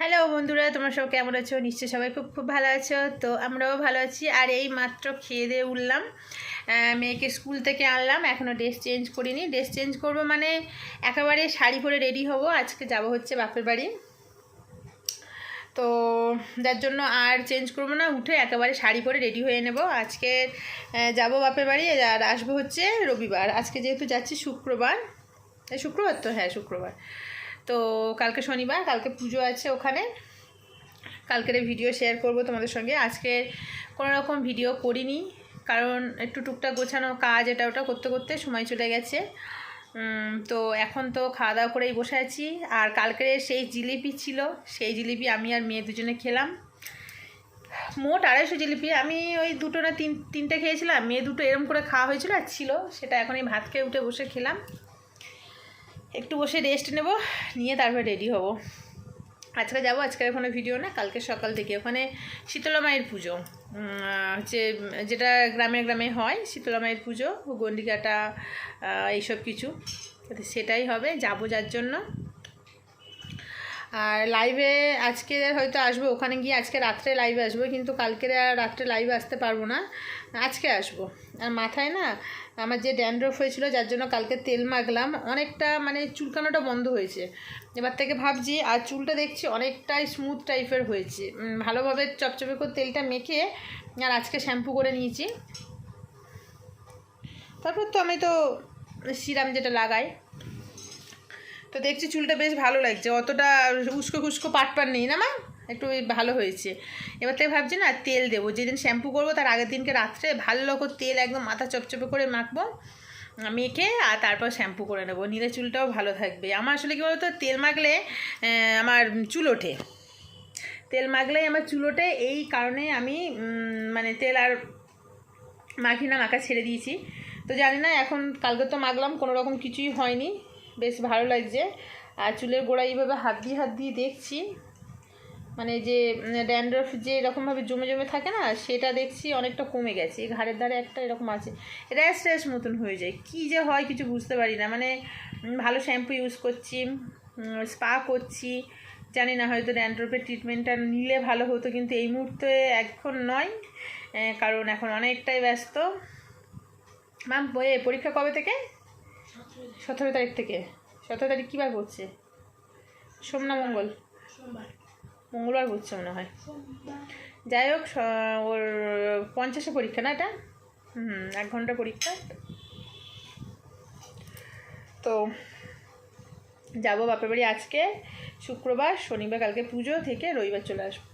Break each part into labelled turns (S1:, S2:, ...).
S1: Hello বন্ধুরা, তোমরা সব কেমন আছো? নিশ্চয়ই সবাই খুব খুব ভালো আছো। তো আমরাও ভালো আছি। আর এই মাত্র খেয়ে দিয়ে উঠলাম। মেয়েকে স্কুল থেকে আনলাম। এখনও ড্রেস চেঞ্জ করিনি। ড্রেস চেঞ্জ করব মানে একেবারে শাড়ি পরে রেডি হব। আজকে যাব হচ্ছে বাপের বাড়ি। তো যার জন্য আর চেঞ্জ করব না। উঠে একেবারে শাড়ি পরে রেডি হয়ে নেব। আজকে যাব বাপের বাড়ি। আর আসব হচ্ছে রবিবার। আজকে যেহেতু যাচ্ছি শুক্রবার। শুক্রবার তো? হ্যাঁ শুক্রবার। তো কালকে শনিবার, কালকে পুজো আছে ওখানে। কালকের ভিডিও শেয়ার করব তোমাদের সঙ্গে। আজকে কোনো রকম ভিডিও করিনি, কারণ একটু টুকটাক গোছানো কাজ এটা ওটা করতে করতে সময় চলে গেছে। তো এখন তো খাওয়া দাওয়া করেই বসে আছি। আর কালকের সেই জিলিপি ছিল, সেই জিলিপি আমি আর মেয়ে দুজনে খেলাম। মোট আড়াইশো জিলিপি। আমি ওই দুটো না তিন, তিনটে খেয়েছিলাম। মেয়ে দুটো এরম করে খাওয়া হয়েছিল আর ছিল। সেটা এখন এই ভাত খেয়ে উঠে বসে খেলাম। একটু বসে রেস্ট নেব, নিয়ে তারপরে রেডি হব। আজকে যাব, আজকের ওখানে ভিডিও না, কালকে সকাল থেকে। ওখানে শীতলা মায়ের পুজো। হচ্ছে, যেটা গ্রামে গ্রামে হয়, শীতলা মায়ের পুজো, গন্ডিকাটা এইসব কিছু। সেটাই হবে, যাব যার জন্য। আর লাইভে আজকে হয়তো আসব, ওখানে গিয়ে আজকে রাত্রে লাইভে আসব, কিন্তু কালকে আর রাত্রে লাইভে আসতে পারব না। আজকে আসব। আর মাথায় না আমার যে ড্যান্ড্রফ হয়েছিল, যার জন্য কালকে তেল মাখলাম, অনেকটা মানে চুলকানোটা বন্ধ হয়েছে। এবার থেকে ভাবছি, আর চুলটা দেখছি অনেকটাই স্মুথ টাইপের হয়েছে। ভালোভাবে চপচপে করে তেলটা মেখে, আর আজকে শ্যাম্পু করে নিয়েছি। তারপর তো আমি তো সিরাম যেটা লাগাই। তো দেখছি চুলটা বেশ ভালো লাগছে। অতটা উস্কো খুস্কো পাট পাট নেই না, মা? একটু ভালো হয়েছে। এবার থেকে ভাবছি না, তেল দেবো। যেদিন শ্যাম্পু করব, তার আগের দিনকে রাত্রে ভালো করে তেল একদম মাথা চপচপে করে মাখবো, মেখে, আর তারপর শ্যাম্পু করে নেব। নিলে চুলটাও ভালো থাকবে। আমার আসলে কী বলতো, তেল মাখলে আমার চুল ওঠে। তেল মাখলেই আমার চুল ওঠে, এই কারণে আমি মানে তেল আর মাখি না মাখা ছেড়ে দিয়েছি। তো জানি না, এখন কালকে তো মাখলাম, কোনো রকম কিছুই হয়নি। বেশ ভালো লাগছে। আর চুলের গোড়া এইভাবে হাত দিয়ে হাত দিয়ে দেখছি। মানে যে ড্যান্ড্রফ যে এরকমভাবে জমে জমে থাকে না, সেটা দেখছি অনেকটা কমে গেছে। এই ঘাড়ের ধারে একটা এরকম আছে। র্যাশ র্যাশ মতন হয়ে যায়। কী যে হয় কিছু বুঝতে পারি না। মানে ভালো শ্যাম্পু ইউজ করছি স্পা করছি। জানি না, হয়তো ড্যান্ড্রফের ট্রিটমেন্টটা নিলে ভালো হতো, কিন্তু এই মুহূর্তে এখন নয়। কারণ এখন অনেকটাই ব্যস্ত। ম্যাম পরীক্ষা কবে থেকে? সতেরো তারিখ থেকে। সতেরো তারিখ কী বার পড়ছে? সোম না মঙ্গল মঙ্গলবার পড়ছে মনে হয়। যাই হোক ওর পঞ্চাশে পরীক্ষা না এটা? হুম এক ঘণ্টা পরীক্ষা। তো যাব বাপের বাড়ি আজকে। শুক্রবার শনিবার কালকে পুজো থেকে রবিবার চলে আসব।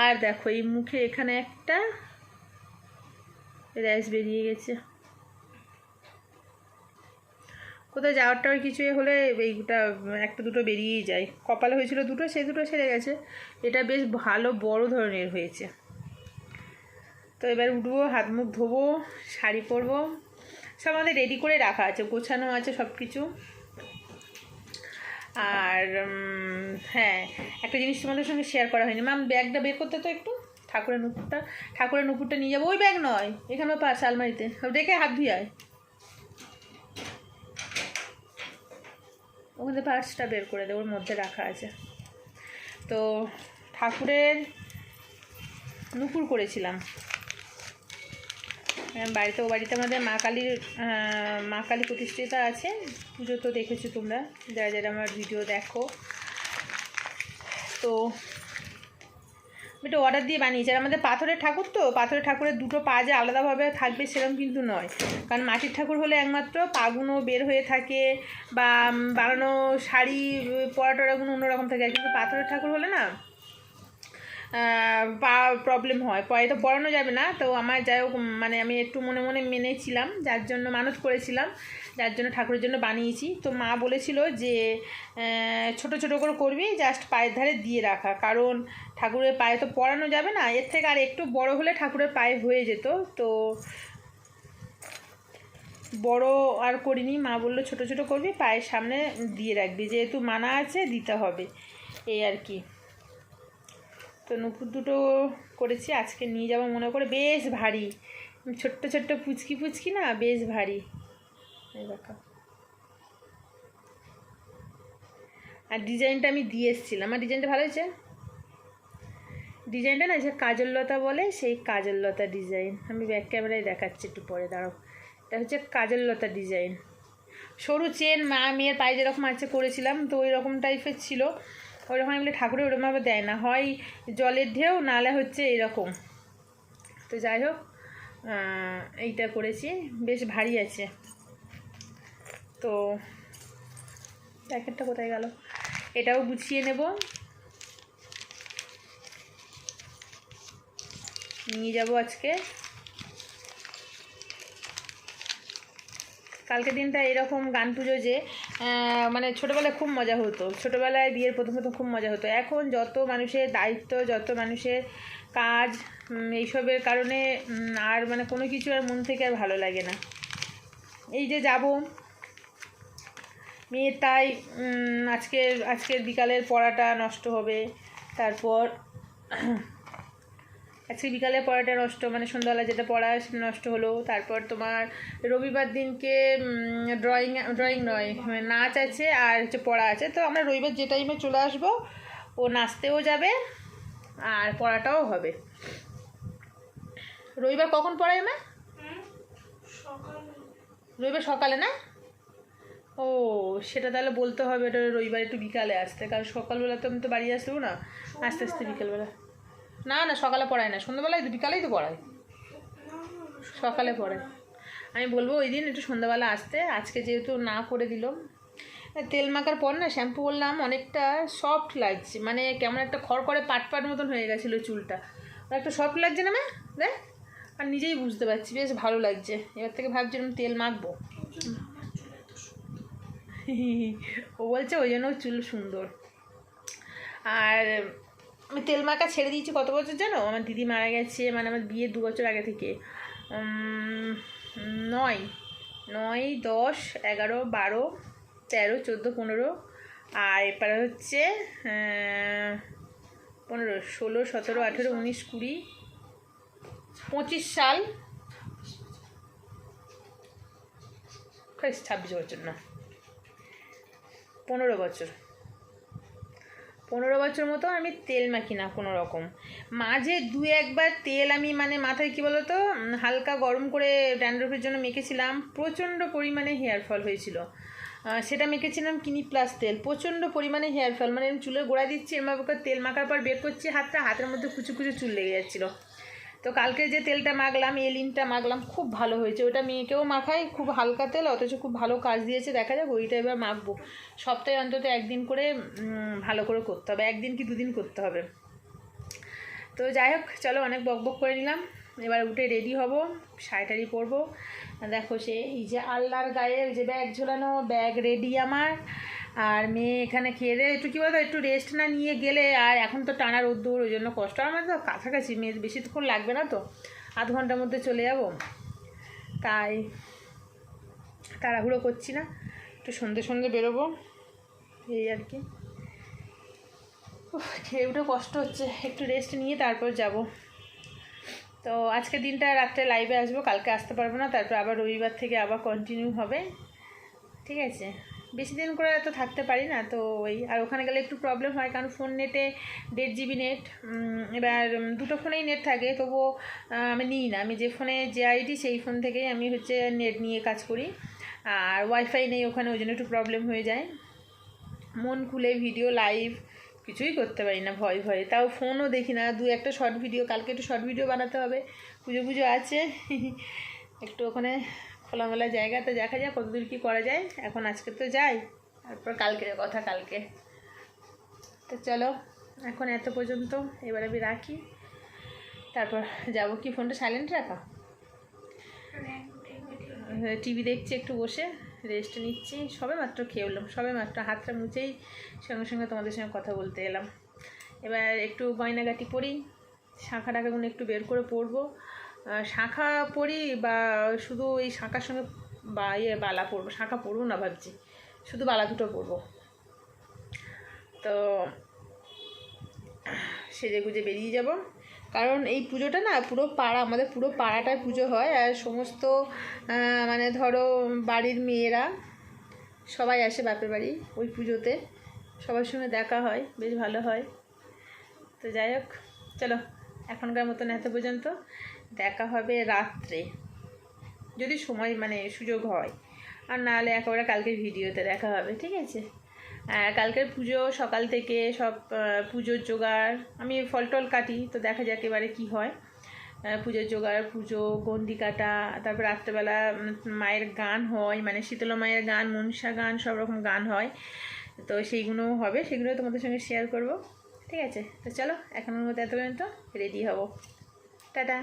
S1: আর দেখো এই মুখে এখানে একটা র্যাশ বেরিয়ে গেছে। কোথাও যাওয়ার টাওয়ার কিছু হলে এইটা, একটা দুটো বেরিয়েই যায়। কপালে হয়েছিল দুটো সেই দুটো সেরে গেছে। এটা বেশ ভালো, বড় ধরনের হয়েছে। তো এবার উঠবো, হাত মুখ ধোবো, শাড়ি পরবো। সব আমাদের রেডি করে রাখা আছে, গোছানো আছে সব কিছু আর হ্যাঁ একটা জিনিস তোমাদের সঙ্গে শেয়ার করা হয়নি। মাম ব্যাগটা বের করতে তো একটু? ঠাকুরের নুপুরটা ঠাকুরের নুপুরটা নিয়ে যাব। ওই ব্যাগ নয় এখানেও পার্স, আলমারিতে। রেখে হাত ধুয়ায় ওখানে পার্সটা বের করে দেবো ওর মধ্যে রাখা আছে। তো ঠাকুরের নুপুর করেছিলাম। বাড়িতে, ও বাড়িতে আমাদের মা কালীর মা কালী প্রতিষ্ঠিতা আছে। পুজো তো দেখেছ তোমরা। যারা যারা আমার ভিডিও দেখো। তো আমি একটা অর্ডার দিয়ে বানিয়েছি। আর আমাদের পাথরের ঠাকুর তো, পাথরের ঠাকুরের দুটো পা যে আলাদাভাবে থাকবে সেরকম কিন্তু নয়। কারণ মাটির ঠাকুর হলে একমাত্র পাগুনো বের হয়ে থাকে বা বানানো শাড়ি পরা টরাগুলো অন্যরকম থাকে। আর কিন্তু পাথরের ঠাকুর হলে না পা প্রবলেম হয়। পরে তো পড়ানো যাবে না। তো আমার যাই হোক মানে আমি একটু মনে মনে মেনেছিলাম যার জন্য মানত করেছিলাম, যার জন্য ঠাকুরের জন্য বানিয়েছি। তো মা বলেছিল যে ছোট ছোট করে করবি জাস্ট পায়ের ধারে দিয়ে রাখা। কারণ ঠাকুরের পায়ে তো পড়ানো যাবে না। এর থেকে আর একটু বড় হলে ঠাকুরের পায়ে হয়ে যেত। তো বড় আর করিনি। মা বলল, ছোট ছোট করবি, পায়ের সামনে দিয়ে রাখবি। যেহেতু মানা আছে, দিতে হবে। এই আর কি। তো নুপুর দুটো করেছি, আজকে নিয়ে যাব মনে করে। বেশ ভারী। ছোট্ট ছোট্ট পুচকি পুচকি না, বেশ ভারী। দেখো। আর ডিজাইনটা আমি দিয়ে এসেছিলাম। আমার ডিজাইনটা ভালো হয়েছে? ডিজাইনটা না, যে কাজললতা বলে, সেই কাজললতা ডিজাইন। আমি ব্যাক ক্যামেরায় দেখাচ্ছি একটু পরে, দাঁড়াও। এটা হচ্ছে কাজললতা ডিজাইন। সরু চেন, মা, মেয়ের পায়ে যেরকম আছে করেছিলাম, তো ওই রকম টাইপের ছিল। ওই রকম এগুলো ঠাকুরের ওরকমভাবে দেয় না, হয় জলের ঢেউ নালে হচ্ছে এরকম। তো যাই হোক এইটা করেছি, বেশ ভারী আছে। তো প্যাকেটটা কোথায় গেল? এটাও গুছিয়ে নেব। নিয়ে যাব আজকে। কালকে দিনটা এরকম গান পুজো যে মানে ছোটোবেলায় খুব মজা হতো। ছোটোবেলায় বিয়ের প্রথম প্রথম খুব মজা হতো। এখন যত মানুষের দায়িত্ব, যত মানুষের কাজ এইসবের কারণে আর মানে কোনো কিছু আর মন থেকে আর ভালো লাগে না। এই যে যাব মেয়ের তাই আজকের আজকের বিকালের পড়াটা নষ্ট হবে। তারপর আজকে বিকালে পড়াটা নষ্ট মানে সন্ধ্যাবেলা যেটা পড়া নষ্ট হলো। তারপর তোমার রবিবার দিনকে ড্রয়িং ড্রয়িং নয় মানে নাচ আছে আর হচ্ছে পড়া আছে। তো আমরা রবিবার যে টাইমে চলে আসব, ও নাচতেও যাবে আর পড়াটাও হবে। রবিবার কখন পড়ায় মা? রবিবার সকালে না? ও, সেটা তাহলে বলতে হবে, এটা রবিবার একটু বিকালে আসতে। কারণ সকালবেলা তো আমি তো বাড়ি আসব না। আস্তে আস্তে বিকেলবেলা। না না, সকালে পড়ায় না। সন্ধ্যাবেলায় বিকালেই তো পড়ায়। সকালে পড়ে। আমি বলব ওই দিন একটু সন্ধ্যাবেলা আসতে। আজকে যেহেতু না করে দিল তেল মাখার পর না, শ্যাম্পু করলাম অনেকটা সফট লাগছে। মানে কেমন একটা খড় খড়খড়ে পাট পাট মতন হয়ে গেছিল চুলটা। একটা সফট লাগছে না মা? দেখ। আর নিজেই বুঝতে পারছি। বেশ ভালো লাগছে। এবার থেকে ভাবছিলাম তেল মাখবো। ও বলছে ওই জন্য চুল সুন্দর। আর আমি তেল মাখা ছেড়ে দিয়েছি কত বছর জানো? আমার দিদি মারা গেছে মানে আমার বিয়ের দু বছর আগে থেকে। নয় নয় দশ এগারো বারো তেরো চোদ্দ পনেরো আর এরপরে হচ্ছে পনেরো ষোলো সতেরো আঠেরো উনিশ কুড়ি পঁচিশ সাল। বেশ, ছাব্বিশ বছর না পনেরো বছর। পনেরো বছর মতো আমি তেল মাখি না কোনো রকম মাঝে দু একবার তেল আমি মানে মাথায় কী বলতো হালকা গরম করে ড্যান্ড্রফের জন্য মেখেছিলাম। প্রচণ্ড পরিমাণে হেয়ার ফল হয়েছিল। সেটা মেখেছিলাম কিনি প্লাস তেল। প্রচণ্ড পরিমাণে হেয়ার ফল মানে আমি চুলে গোড়া দিচ্ছি এমভাবে তেল মাখার পর বের করছি, হাতটা হাতের মধ্যে কুচু কুচু চুল লেগে যাচ্ছিল। তো কালকে যে তেলটা মাখলাম, এলিনটা মাখলাম, খুব ভালো হয়েছে। ওটা মেয়েকেও মাখাই, খুব হালকা তেল, অথচ খুব ভালো কাজ দিয়েছে, দেখা যাক, ওইটা এবার মাখবো। সপ্তাহে অন্তত একদিন করে ভালো করে করতে হবে। একদিন কি দুদিন করতে হবে। তো যাই হোক, চলো অনেক বক বক করে নিলাম। এবার উঠে রেডি হব, শাড়ি টাড়ি পরবো। দেখো সে, এই যে আল্লাহর গায়ে যে ব্যাগ ঝোলানো, ব্যাগ রেডি আমার। আর মেয়ে এখানে খেয়ে দেয়। একটু কী বলতো, একটু রেস্ট না নিয়ে গেলে আর এখন তো টানা রোদ্দুর, ওই জন্য কষ্ট। আমার তো কাছাকাছি, মেয়ে বেশিক্ষণ লাগবে না তো। আধ ঘণ্টার মধ্যে চলে যাব। তাই তাড়াহুড়ো করছি না। একটু সন্ধে সন্ধে বেরোবো। এই আর কি। খেয়ে উঠে কষ্ট হচ্ছে। একটু রেস্ট নিয়ে তারপর যাব। তো আজকে দিনটা রাত্রে লাইভে আসব, কালকে আসতে পারব না। তারপর আবার রবিবার থেকে আবার কন্টিনিউ হবে। ঠিক আছে? বেশি দিন করে তো থাকতে পারি না, তো ওই, আর ওখানে গেলে একটু প্রবলেম হয়, কারণ ফোন নেটে দেড় জিবি নেট এবার দুটো ফোনেই নেট থাকে, তবুও আমি নিই না। আমি যে ফোনে যে আইডি সেই ফোন থেকেই আমি হচ্ছে নেট নিয়ে কাজ করি। আর ওয়াইফাই নেই ওখানে, ওই জন্য একটু প্রবলেম হয়ে যায়। মন খুলে ভিডিও লাইভ কিছুই করতে পারি না, ভয় ভয়ে। তাও ফোনও দেখি না, দু একটা শর্ট ভিডিও কালকে একটু শর্ট ভিডিও বানাতে হবে। পুজো পুজো আছে। একটু ওখানে খোলামেলা জায়গা তো দেখা যায় কতদূর কী করা যায়। এখন আজকে তো যাই তারপর কালকের কথা কালকে। তো চলো এখন এত পর্যন্ত এবার আমি রাখি। তারপর যাব কি ফোনটা সাইলেন্ট রাখা? টিভি দেখছি একটু বসে রেস্ট নিচ্ছি। সবে মাত্র খেয়ে উঠলাম সবে মাত্র হাতটা মুছেই সঙ্গে সঙ্গে তোমাদের সঙ্গে কথা বলতে এলাম। এবার একটু গয়নাগাটি পরি শাঁখা টাকাগুলো একটু বের করে আহ, শাঁখা পরি বা শুধু এই শাঁখার সঙ্গে বা ইয়ে বালা পরবো শাঁখা পরবো না ভাবছি, শুধু বালা দুটো পরবো তো সেজে গুজে বেরিয়ে যাব। কারণ এই পুজোটা না পুরো পাড়া, আমাদের পুরো পাড়াটায় পুজো হয় আর সমস্ত মানে ধরো বাড়ির মেয়েরা সবাই আসে বাপের বাড়ি ওই পুজোতে। সবার সঙ্গে দেখা হয়, বেশ ভালো হয়। তো যাই হোক, চলো এখনকার মতন এত পর্যন্ত। দেখা হবে রাত্রে। যদি সময় মানে সুযোগ হয়। আর না হলে একেবারে কালকে ভিডিওতে দেখা হবে, ঠিক আছে? কালকের পুজো সকাল থেকে সব পুজোর জোগাড়, আমি ফল টল কাটি, তো দেখা যাক এবারে কী হয়। পুজোর জোগাড়, পুজো, গন্ডি কাটা, তারপর রাত্রেবেলা মায়ের গান হয় মানে শীতলা মায়ের গান মনসা গান, সব রকম গান হয়। তো সেইগুলোও হবে, সেগুলো তোমাদের সঙ্গে শেয়ার করব, ঠিক আছে? তো চলো এখনের মতো এত পর্যন্ত রেডি হব। টাটা!